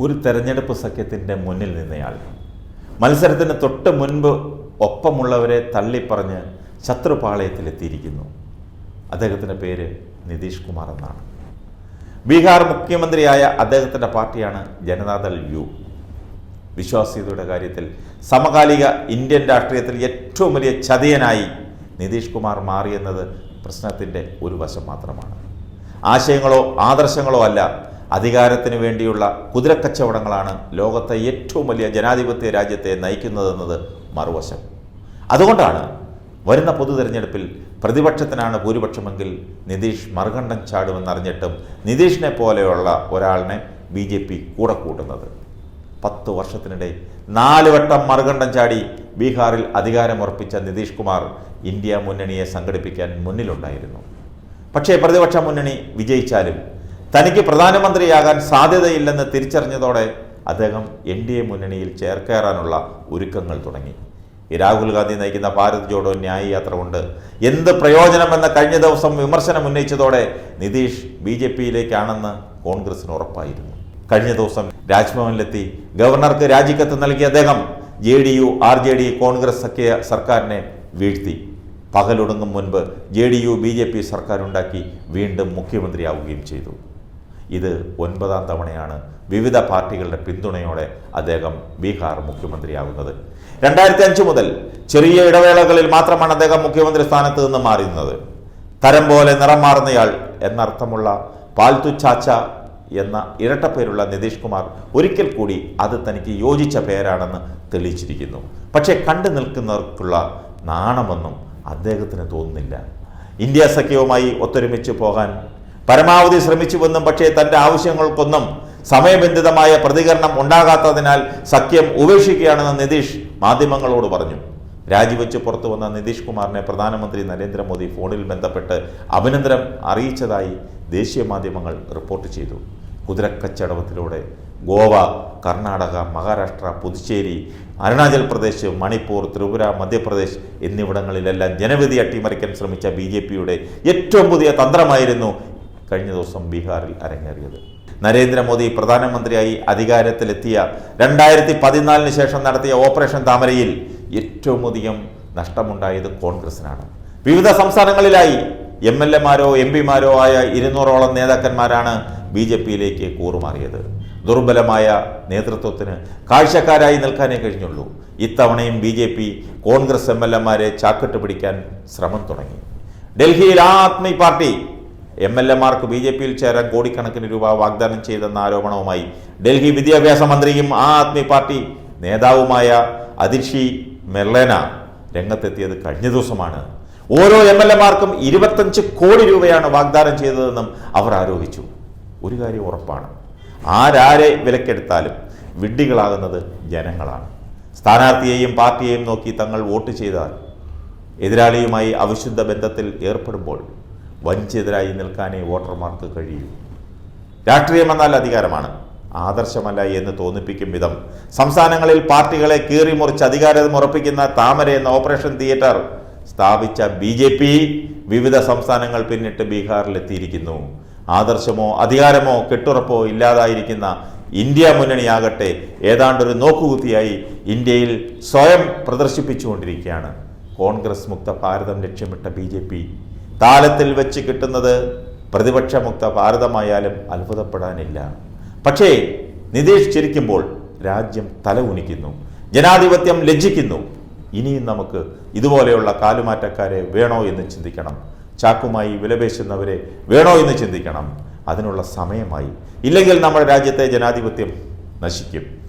ഒരു തെരഞ്ഞെടുപ്പ് സഖ്യത്തിന്റെ മുന്നിൽ നിന്നയാൾ. മത്സരത്തിന് തൊട്ട് മുൻപ് ഒപ്പമുള്ളവരെ തള്ളിപ്പറഞ്ഞ് ശത്രുപാളയത്തിലെത്തിയിരിക്കുന്നു. അദ്ദേഹത്തിന്റെ പേര് നിതീഷ് കുമാർ എന്നാണ്. ബീഹാർ മുഖ്യമന്ത്രിയായ അദ്ദേഹത്തിന്റെ പാർട്ടിയാണ് ജനതാദൾ യു. വിശ്വാസ്യതയുടെ കാര്യത്തിൽ സമകാലിക ഇന്ത്യൻ രാഷ്ട്രീയത്തിൽ ഏറ്റവും വലിയ ചതിയനായി നിതീഷ് കുമാർ മാറിയെന്നത് പ്രശ്നത്തിന്റെ ഒരു വശം മാത്രമാണ്. ആശയങ്ങളോ ആദർശങ്ങളോ അല്ല അധികാരത്തിന് വേണ്ടിയുള്ള കുതിരക്കച്ചവടങ്ങളാണ് ലോകത്തെ ഏറ്റവും വലിയ ജനാധിപത്യ രാജ്യത്തെ നയിക്കുന്നതെന്നത് മറുവശം. അതുകൊണ്ടാണ് വരുന്ന പൊതു തെരഞ്ഞെടുപ്പിൽ പ്രതിപക്ഷത്തിനാണ് ഭൂരിപക്ഷമെങ്കിൽ നിതീഷ് മറുകണ്ഠം ചാടുമെന്നറിഞ്ഞിട്ടും നിതീഷിനെ പോലെയുള്ള ഒരാളിനെ ബി ജെ പി കൂടെ കൂട്ടുന്നത്. പത്ത് വർഷത്തിനിടെ നാല് വട്ടം മറുകണ്ഠം ചാടി ബീഹാറിൽ അധികാരമുറപ്പിച്ച നിതീഷ് കുമാർ ഇന്ത്യ മുന്നണിയെ സംഘടിപ്പിക്കാൻ മുന്നിലുണ്ടായിരുന്നു. പക്ഷേ പ്രതിപക്ഷ മുന്നണി വിജയിച്ചാലും തനിക്ക് പ്രധാനമന്ത്രിയാകാൻ സാധ്യതയില്ലെന്ന് തിരിച്ചറിഞ്ഞതോടെ അദ്ദേഹം എൻ ഡി എ മുന്നണിയിൽ ചേർക്കേറാനുള്ള ഒരുക്കങ്ങൾ തുടങ്ങി. രാഹുൽ ഗാന്ധി നയിക്കുന്ന ഭാരത് ജോഡോ ന്യായ യാത്ര കൊണ്ട് എന്ത് പ്രയോജനമെന്ന കഴിഞ്ഞ ദിവസം വിമർശനം ഉന്നയിച്ചതോടെ നിതീഷ് ബി ജെ പിയിലേക്കാണെന്ന് കോൺഗ്രസിന് ഉറപ്പായിരുന്നു. കഴിഞ്ഞ ദിവസം രാജ്ഭവനിലെത്തി ഗവർണർക്ക് രാജിക്കത്ത് നൽകിയ അദ്ദേഹം J D U R J D Congress സഖ്യ സർക്കാരിനെ വീഴ്ത്തി. പകലൊടുങ്ങും മുൻപ് J D U B J P സർക്കാരുണ്ടാക്കി വീണ്ടും മുഖ്യമന്ത്രിയാവുകയും ചെയ്തു. ഇത് ഒൻപതാം തവണയാണ് വിവിധ പാർട്ടികളുടെ പിന്തുണയോടെ അദ്ദേഹം ബീഹാർ മുഖ്യമന്ത്രിയാകുന്നത്. രണ്ടായിരത്തി അഞ്ച് മുതൽ ചെറിയ ഇടവേളകളിൽ മാത്രമാണ് അദ്ദേഹം മുഖ്യമന്ത്രി സ്ഥാനത്ത് നിന്ന് മാറുന്നത് തരം പോലെ നിറം മാറുന്നയാൾ എന്നർത്ഥമുള്ള പാൽത്തു ചാച്ച എന്ന ഇരട്ടപ്പേരുള്ള നിതീഷ് കുമാർ ഒരിക്കൽ കൂടി അത് തനിക്ക് യോജിച്ച പേരാണെന്ന് തെളിയിച്ചിരിക്കുന്നു. പക്ഷേ കണ്ടു നിൽക്കുന്നവർക്കുള്ള നാണമൊന്നും അദ്ദേഹത്തിന് തോന്നുന്നില്ല. ഇന്ത്യ സഖ്യവുമായി ഒത്തൊരുമിച്ച് പോകാൻ പരമാവധി ശ്രമിച്ചുവെന്നും പക്ഷേ തന്റെ ആവശ്യങ്ങൾക്കൊന്നും സമയബന്ധിതമായ പ്രതികരണം ഉണ്ടാകാത്തതിനാൽ സഖ്യം ഉപേക്ഷിക്കുകയാണെന്ന് നിതീഷ് മാധ്യമങ്ങളോട് പറഞ്ഞു. രാജിവെച്ച് പുറത്തു വന്ന നിതീഷ് കുമാറിനെ പ്രധാനമന്ത്രി നരേന്ദ്രമോദി ഫോണിൽ ബന്ധപ്പെട്ട് അഭിനന്ദനം അറിയിച്ചതായി ദേശീയ മാധ്യമങ്ങൾ റിപ്പോർട്ട് ചെയ്തു. കുതിരക്കച്ചടവത്തിലൂടെ ഗോവ കർണാടക മഹാരാഷ്ട്ര പുതുച്ചേരി അരുണാചൽ പ്രദേശ് മണിപ്പൂർ ത്രിപുര മധ്യപ്രദേശ് എന്നിവിടങ്ങളിലെല്ലാം ജനവിധി അട്ടിമറിക്കാൻ ശ്രമിച്ച ബി ജെ പിയുടെ ഏറ്റവും പുതിയ തന്ത്രമായിരുന്നു കഴിഞ്ഞ ദിവസം ബീഹാറിൽ അരങ്ങേറിയത്. നരേന്ദ്രമോദി പ്രധാനമന്ത്രിയായി അധികാരത്തിലെത്തിയ രണ്ടായിരത്തി പതിനാലിന് ശേഷം നടത്തിയ ഓപ്പറേഷൻ താമരയിൽ ഏറ്റവും അധികം നഷ്ടമുണ്ടായത് കോൺഗ്രസിനാണ്. വിവിധ സംസ്ഥാനങ്ങളിലായി എം എൽ എമാരോ എം പിമാരോ ആയ ഇരുന്നൂറോളം നേതാക്കന്മാരാണ് ബി ജെ പിയിലേക്ക് കൂറുമാറിയത്. ദുർബലമായ നേതൃത്വത്തിന് കാഴ്ചക്കാരായി നിൽക്കാനേ കഴിഞ്ഞുള്ളൂ. ഇത്തവണയും B J P Congress M L എമാരെ ചാക്കിട്ട് പിടിക്കാൻ ശ്രമം തുടങ്ങി. ഡൽഹിയിൽ Aam Aadmi party M L എമാർക്ക് B J പിയിൽ ചേരാൻ കോടിക്കണക്കിന് രൂപ വാഗ്ദാനം ചെയ്തെന്ന ആരോപണവുമായി ഡൽഹി വിദ്യാഭ്യാസ മന്ത്രിയും ആ ആദ്മി പാർട്ടി നേതാവുമായ അതിർഷി മെർലേന രംഗത്തെത്തിയത് കഴിഞ്ഞ ദിവസമാണ്. ഓരോ എം എൽ എമാർക്കും ഇരുപത്തഞ്ച് കോടി രൂപയാണ് വാഗ്ദാനം ചെയ്തതെന്നും അവർ ആരോപിച്ചു. ഒരു കാര്യം ഉറപ്പാണ്. ആരാരെ വിലക്കെടുത്താലും വിഡ്ഢികളാകുന്നത് ജനങ്ങളാണ്. സ്ഥാനാർത്ഥിയെയും പാർട്ടിയെയും നോക്കി തങ്ങൾ വോട്ട് ചെയ്താൽ എതിരാളിയുമായി അവിശുദ്ധ ബന്ധത്തിൽ ഏർപ്പെടുമ്പോൾ വഞ്ചിതരായി നിൽക്കാനേ വോട്ടർമാർക്ക് കഴിയൂ. രാഷ്ട്രീയമെന്നാൽ അധികാരമാണ്. ആദർശമല്ല എന്ന് തോന്നിപ്പിക്കും വിധം. സംസ്ഥാനങ്ങളിൽ പാർട്ടികളെ കീറിമുറിച്ച് അധികാരം ഉറപ്പിക്കുന്ന താമര എന്ന ഓപ്പറേഷൻ തിയേറ്റർ സ്ഥാപിച്ച ബി ജെ പി വിവിധ സംസ്ഥാനങ്ങൾ പിന്നിട്ട് ബീഹാറിലെത്തിയിരിക്കുന്നു. ആദർശമോ അധികാരമോ കെട്ടുറപ്പോ ഇല്ലാതായിരിക്കുന്ന ഇന്ത്യ മുന്നണിയാകട്ടെ ഏതാണ്ടൊരു നോക്കുകുത്തിയായി ഇന്ത്യയിൽ സ്വയം പ്രദർശിപ്പിച്ചുകൊണ്ടിരിക്കുകയാണ്. കോൺഗ്രസ് മുക്ത ഭാരതം ലക്ഷ്യമിട്ട ബി താലത്തിൽ വെച്ച് കിട്ടുന്നത് പ്രതിപക്ഷമുക്ത ഭാരതമായാലും അത്ഭുതപ്പെടാനില്ല. പക്ഷേ നിതീഷ് ചിരിക്കുമ്പോൾ രാജ്യം തല ഉനിക്കുന്നു ജനാധിപത്യം ലജ്ജിക്കുന്നു. ഇനിയും നമുക്ക് ഇതുപോലെയുള്ള കാലുമാറ്റക്കാരെ വേണോ എന്ന് ചിന്തിക്കണം. ചാക്കുമായി വിലപേശുന്നവരെ വേണോ എന്ന് ചിന്തിക്കണം. അതിനുള്ള സമയമായി. ഇല്ലെങ്കിൽ നമ്മുടെ രാജ്യത്തെ ജനാധിപത്യം നശിക്കും.